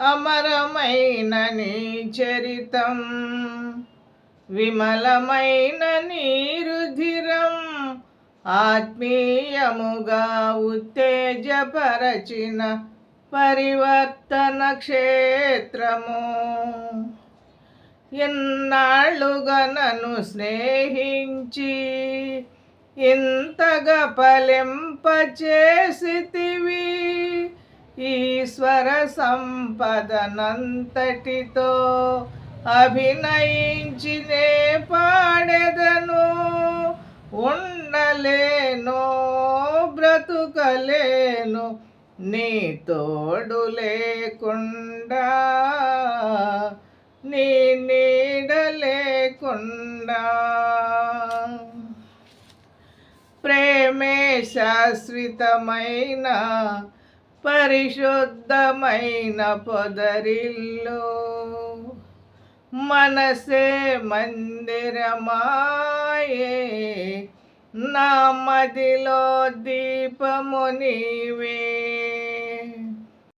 అమరమైన నీ చరితం విమలమైన నీ రుధిరం ఆత్మీయముగా ఉత్తేజపరచిన పరివర్తన క్షేత్రము. ఎన్నాళ్ళుగా నన్ను స్నేహించి ఇంతగా ఫలింపచేసితివి? ఈశ్వర సంపదనంతటితో అభినయించినే పాడెదను. ఉండలేను బ్రతుకలేను నీ తోడు లేకుండా. నీ నీడ లేకుండా. ప్రేమే శాశ్వతమైన పరిశుద్ధమైన పొదరిల్లు. మనసే మందిరమాయే. నా మదిలో దీపము నీవే.